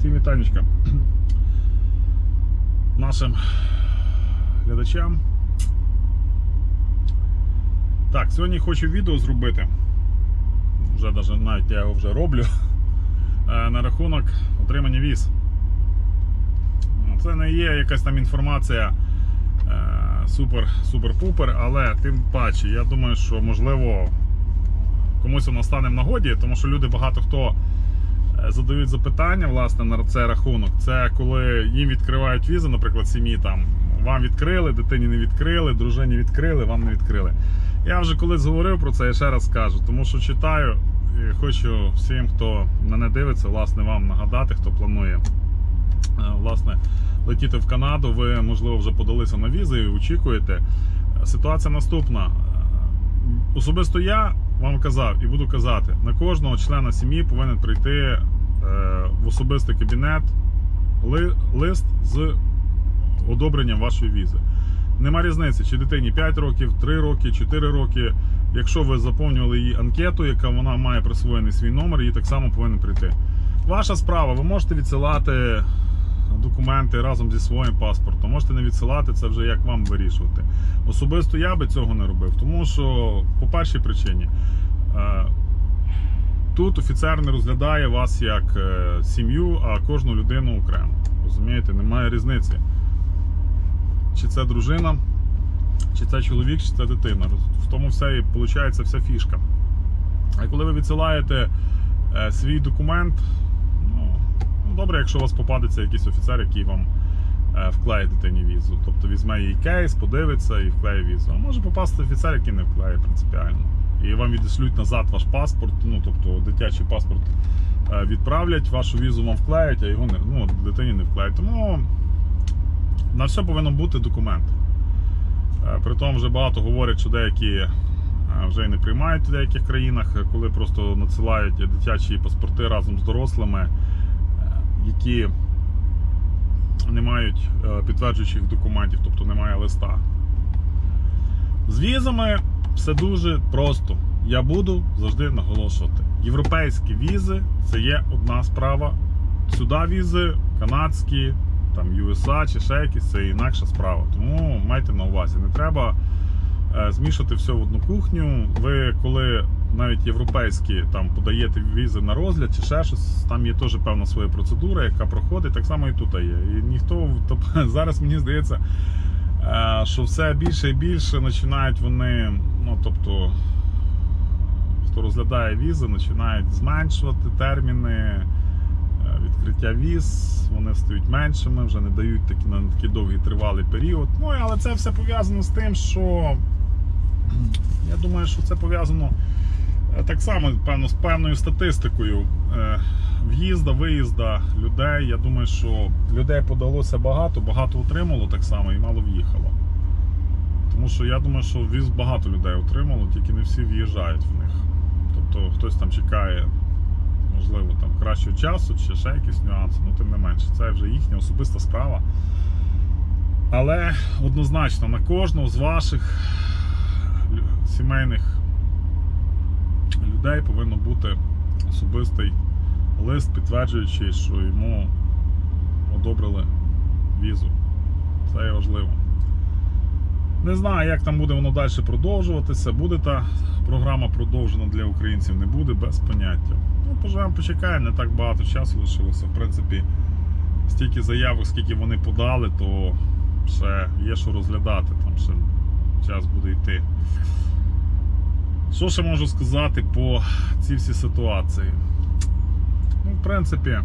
Всім вітанечка. Нашим глядачам. Так, сьогодні хочу відео зробити. Вже даже, навіть я його вже роблю. е, На рахунок отримання віз. Це не є якась там інформація е, супер, супер-пупер, але тим паче, я думаю, що можливо комусь воно стане в нагоді, тому що люди багато хто задають запитання власне на цей рахунок. Це коли їм відкривають візи, наприклад, сім'ї там вам відкрили, дитині не відкрили, дружині відкрили, вам не відкрили. Я вже колись говорив про це, я ще раз скажу, тому що читаю і хочу всім, хто мене дивиться, власне, вам нагадати, хто планує е, власне летіти в Канаду. Ви можливо вже подалися на візи і очікуєте. Ситуація наступна. Особисто я вам казав і буду казати, на кожного члена сім'ї повинен прийти е, в особистий кабінет ли- лист з одобренням вашої візи. Нема різниці, чи дитині 5 років, 3 роки, 4 роки. Якщо ви заповнювали її анкету, яка вона має присвоєний свій номер, її так само повинен прийти. Ваша справа, ви можете відсилати документи разом зі своїм паспортом. Можете не відсилати, це вже як вам вирішувати. Особисто я би цього не робив, тому що по першій причині. е, Тут офіцер не розглядає вас як е, сім'ю, а кожну людину окремо. Розумієте, немає різниці. Чи це дружина, чи це чоловік, чи це дитина. В тому все і виходить вся фішка. А коли ви відсилаєте е, свій документ, добре, якщо у вас попадеться якийсь офіцер, який вам е, вклеє дитині візу. Тобто візьме її кейс, подивиться і вклеє візу. А може попасти офіцер, який не вклеє принципіально. І вам відішлють назад ваш паспорт, ну тобто дитячий паспорт е, відправлять, вашу візу вам вклеять, а його не, ну, дитині не вклеють. Тому на все повинен бути документ. Е, Притом вже багато говорять, що деякі вже і не приймають в деяких країнах, коли просто надсилають дитячі паспорти разом з дорослими, які не мають е, підтверджуючих документів, тобто немає листа. З візами все дуже просто. Я буду завжди наголошувати. Європейські візи це є одна справа. Сюди візи, канадські, там USA чи ще якісь, це інакша справа. Тому майте на увазі, не треба е, змішати все в одну кухню. Ви коли навіть європейські там подаєте візи на розгляд чи ще щось, там є теж певна своя процедура, яка проходить, так само і тут є. І ніхто тобто, зараз мені здається, е, що все більше і більше починають вони, ну тобто, хто розглядає візи, починають зменшувати терміни е, відкриття віз, вони стають меншими, вже не дають такі на такий довгий тривалий період. Ну але це все пов'язано з тим, що я думаю, що це пов'язано так само, певно, з певною статистикою е, в'їзда, виїзда людей. Я думаю, що людей подалося багато, багато отримало так само і мало в'їхало. Тому що я думаю, що віз багато людей отримало, тільки не всі в'їжджають в них. Тобто хтось там чекає, можливо, там кращого часу чи ще якісь нюанси, ну тим не менше, це вже їхня особиста справа. Але однозначно на кожного з ваших сімейних людей повинен бути особистий лист, підтверджуючий, що йому одобрили візу. Це є важливо. Не знаю, як там буде воно далі продовжуватися. Буде та програма продовжена для українців, не буде без поняття. Ну, поживемо, почекаємо, не так багато часу лишилося. В принципі, стільки заявок, скільки вони подали, то ще є що розглядати, там ще час буде йти. Що ще можу сказати по цій всій ситуації? Ну, в принципі, е,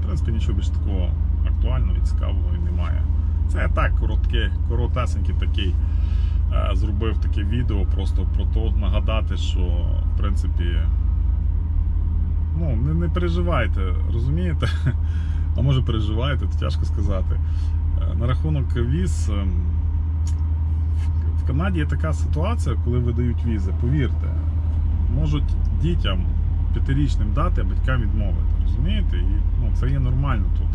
в принципі, нічого більш такого актуального і цікавого і немає. Це я так короткий, коротесенький такий е, зробив таке відео, просто про то нагадати, що в принципі ну, не, не переживайте, розумієте? А може переживаєте, то тяжко сказати. Е, На рахунок віз. ем, в- Канаді є така ситуація, коли видають візи, повірте, можуть дітям п'ятирічним дати, а батькам відмовити. Розумієте? І ну, це є нормально тут.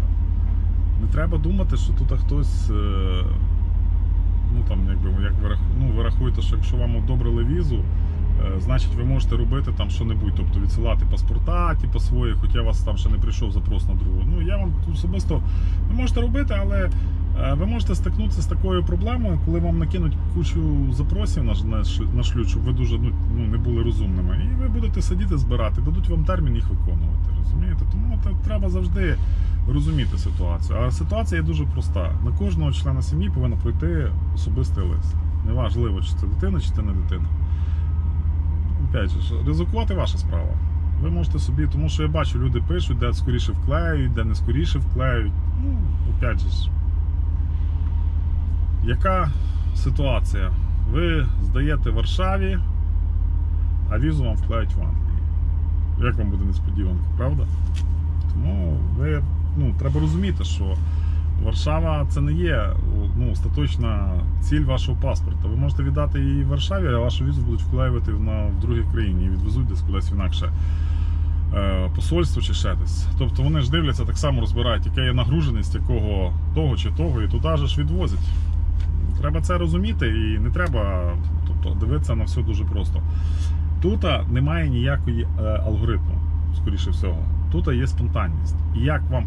Не треба думати, що тут хтось. е, Ну там, якби як ви ну, ви рахуєте, що якщо вам одобрили візу, е, значить ви можете робити там що-небудь, тобто відсилати паспорта, типу свої, хоча вас там ще не прийшов запрос на другу. Ну я вам особисто ви можете робити, але ви можете стикнутися з такою проблемою, коли вам накинуть кучу запросів на, ж- на, ш- на шлют, щоб ви дуже ну, ну, не були розумними. І ви будете сидіти збирати, дадуть вам термін їх виконувати. Розумієте? Тому треба завжди розуміти ситуацію. А ситуація є дуже проста. На кожного члена сім'ї повинен пройти особистий лист. Неважливо, чи це дитина, чи це не дитина. Опять же, ризикувати ваша справа. Ви можете собі, тому що я бачу, люди пишуть, де скоріше вклеюють, де не скоріше вклеюють. Ну, опять же. Яка ситуація? Ви здаєте в Варшаві, а візу вам вклеють в Англії. Як вам буде несподіванка, правда? Тому ви ну, треба розуміти, що Варшава це не є ну, остаточна ціль вашого паспорта. Ви можете віддати її в Варшаві, а вашу візу будуть вклеювати на, в другій країні і відвезуть десь кудись інакше е, посольство чи ще десь. Тобто вони ж дивляться, так само розбирають, яка є нагруженість якого того чи того, і туди ж відвозять. Треба це розуміти і не треба тобто, дивитися на все дуже просто. Тут немає ніякої е, алгоритму, скоріше всього. Тут є спонтанність. І як вам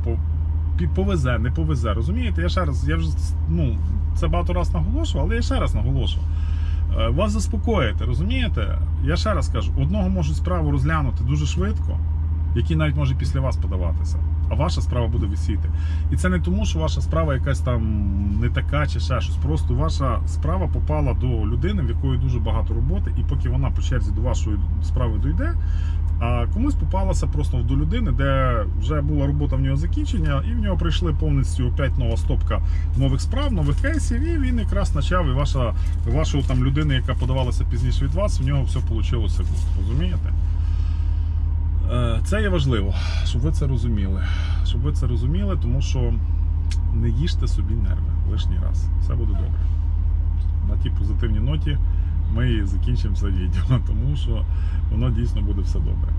повезе, не повезе. Розумієте? Я ще раз, я вже ну, це багато раз наголошував, але я ще раз наголошую. Е, Вас заспокоїти, розумієте? Я ще раз кажу, одного можуть справу розглянути дуже швидко, який навіть може після вас подаватися, а ваша справа буде висіти. І це не тому, що ваша справа якась там не така чи ще щось. Просто ваша справа попала до людини, в якої дуже багато роботи, і поки вона по черзі до вашої справи дійде, а комусь попалася просто до людини, де вже була робота в нього закінчення, і в нього прийшли повністю опять нова стопка нових справ, нових кейсів, і він якраз почав, і ваша, вашу там людини, яка подавалася пізніше від вас, в нього все вийшло. Розумієте? Е, Це є важливо, щоб ви це розуміли. Щоб ви це розуміли, тому що не їжте собі нерви лишній раз. Все буде добре. На тій позитивній ноті ми закінчимо це відео, тому що воно дійсно буде все добре.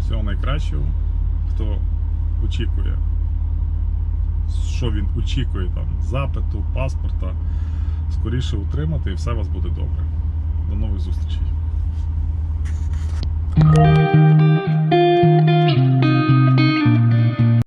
Всього найкращого, хто очікує, що він очікує там, запиту, паспорта, скоріше утримати і все у вас буде добре. До нових зустрічей.